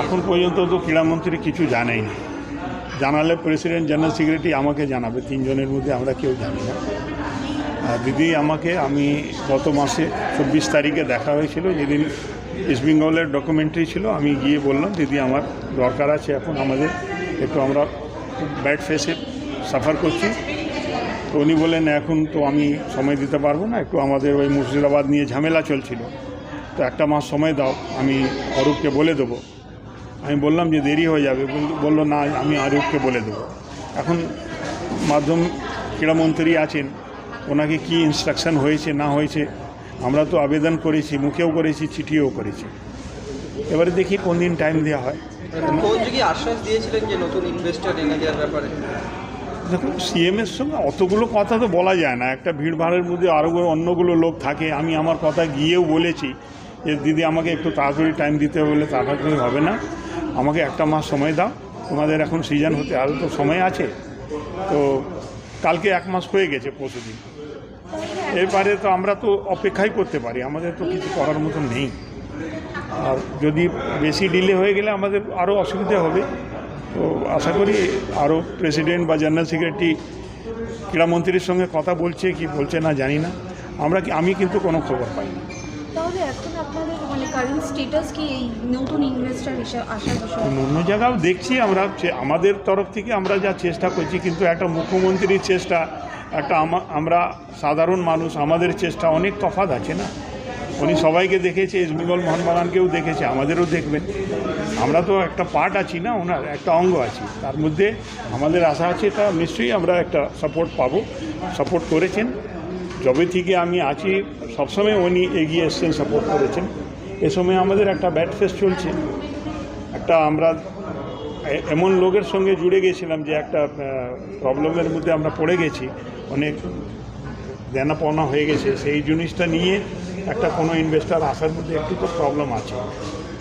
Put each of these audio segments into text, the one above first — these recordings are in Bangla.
এখন পর্যন্ত তো ক্রীড়ামন্ত্রী কিছু জানায়নি। জানালে প্রেসিডেন্ট জেনারেল সেক্রেটারি আমাকে জানাবে, তিনজনের মধ্যে আমরা কেউ জানি না। দিদি আমাকে, আমি গত মাসে চব্বিশ তারিখে দেখা হয়েছিল, যেদিন ইস্ট বেঙ্গলের ডকুমেন্টারি ছিল, আমি গিয়ে বললাম, দিদি, আমার দরকার আছে এখন আমাদের একটু আমরা ব্যাড ফেসে সাফার করছি। তো উনি বললেন, এখন তো আমি সময় দিতে পারব না, একটু আমাদের ওই মুর্শিদাবাদ নিয়ে ঝামেলা চলছিল। তো একটা মাস সময় দাও, আমি অরূপকে বলে দেবো। আমি বললাম যে দেরি হয়ে যাবে বল- বলল না আমি আরূপকে বলে দেবো। এখন মাধ্যম ক্রীড়ামন্ত্রী আছেন ওনাকে কি ইনস্ট্রাকশন হয়েছে না হয়েছে আমরা তো আবেদন করেছি মুখেও করেছি চিঠিও করেছি। এবারে দেখি কোন দিন টাইম দেওয়া হয়। আশ্বাস দিয়েছিলেন যে নতুন ইনভেস্টর এনে দেওয়ার ব্যাপারে? দেখুন সিএমের সঙ্গে অতগুলো কথা তো বলা যায় না একটা ভিড়ভাড়ের মধ্যে আরও অন্যগুলো লোক থাকে আমি আমার কথা গিয়েও বলেছি যে দিদি আমাকে একটু তাড়াতাড়ি টাইম দিতে বলে তাড়াতাড়ি হবে না। আমাকে একটা মাস সময় দাও। তোমাদের এখন সিজন হতে আরও তো সময় আছে। তো কালকে এক মাস হয়ে গেছে পরশুদিন। এরপরে তো আমরা তো অপেক্ষাই করতে পারি। আমাদের তো কিছু করার মতো নেই। আর যদি বেশি ডিলে হয়ে গেলে আমাদের আরও অসুবিধা হবে। তো আশা করি আরও প্রেসিডেন্ট বা জেনারেল সেক্রেটারি ক্রীড়ামন্ত্রীর সঙ্গে কথা বলছে কি বলছে না জানি না। আমরা আমি কিন্তু কোনো খবর পাই না। তাহলে এখন আপনাদের মানে কারেন্ট কি নতুন আসার অন্য জায়গাও দেখছি আমরা আমাদের তরফ থেকে আমরা যা চেষ্টা করছি, কিন্তু একটা মুখ্যমন্ত্রীর চেষ্টা, একটা আমরা সাধারণ মানুষ, আমাদের চেষ্টা অনেক তফাৎ আছে না? উনি সবাইকে দেখেছে ইস্টবেঙ্গল মোহনবাগানকেও দেখেছে, আমাদেরও দেখবেন। আমরা তো একটা পার্ট আছি না ওনার, একটা অঙ্গ আছি। তার মধ্যে আমাদের আশা আছে, তা নিশ্চয়ই আমরা একটা সাপোর্ট পাবো। সাপোর্ট করেছেন। যবে থেকে আমি আছি, সবসময় উনি এগিয়ে এসছেন সাপোর্ট করেছেন। এ সময় আমাদের একটা ব্যাট ফেস চলছে। একটা আমরা এমন লোকের সঙ্গে জুড়ে গেছিলাম যে একটা প্রবলেমের মধ্যে আমরা পড়ে গেছি। অনেক দেনা পাওনা হয়ে গেছে। সেই জিনিসটা নিয়ে একটা কোনো ইনভেস্টার আসার মধ্যে একটু তো প্রবলেম আছে।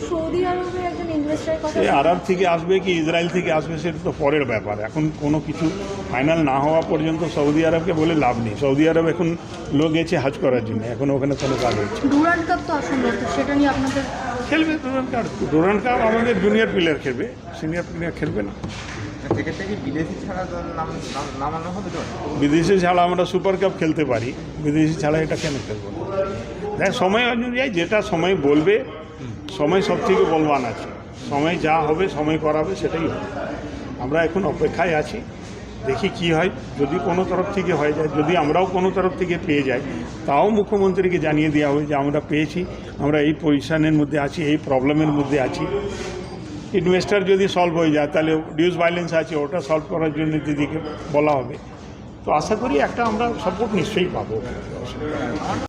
সৌদি আরবে একজন ইনভেস্টরের কথা সে আরব থেকে আসবে কি ইসরায়েল থেকে আসবে সেটা তো পরের ব্যাপার। এখন কোনো কিছু ফাইনাল না হওয়া পর্যন্ত সৌদি আরবকে বলে লাভ নেই। সৌদি আরব এখন লোক গেছে হাজ করার জন্য এখন ওখানে কোনো কাজ হচ্ছে। ডুরান্ড কাপ তো আসন্ন সেটা নিয়ে আপনাদের খেলবে ডোরান কাপ। ডোরান কাপ আমাদের জুনিয়র প্লেয়ার খেলবে সিনিয়র প্লেয়ার খেলবে না। বিদেশি ছাড়া তো নাম নাম- নামানো হবে তো? বিদেশি ছাড়া আমরা সুপার কাপ খেলতে পারি। বিদেশি ছাড়া এটা কেন খেলব? না দেখ সময় অনুযায়ী যেটা সময় বলবে সময় সব থেকে বলবান আছে। সময় যা হবে, সময় করাবে, সেটাই হবে। আমরা এখন অপেক্ষায় আছি, দেখি কি হয়। যদি কোনো তরফ থেকে হয়ে যায়, যদি আমরাও কোনো তরফ থেকে পেয়ে যাই, তাও মুখ্যমন্ত্রীকে জানিয়ে দেওয়া হবে যে আমরা পেয়েছি, আমরা এই পজিশনের মধ্যে আছি, এই প্রবলেমের মধ্যে আছি। ইনভেস্টার যদি সলভ হয়ে যায়, তাহলে ডিউস ভাইলেন্স আছে, ওটা সলভ করার জন্য দিদিকে বলা হবে। তো আশা করি একটা আমরা সাপোর্ট নিশ্চয়ই পাবো।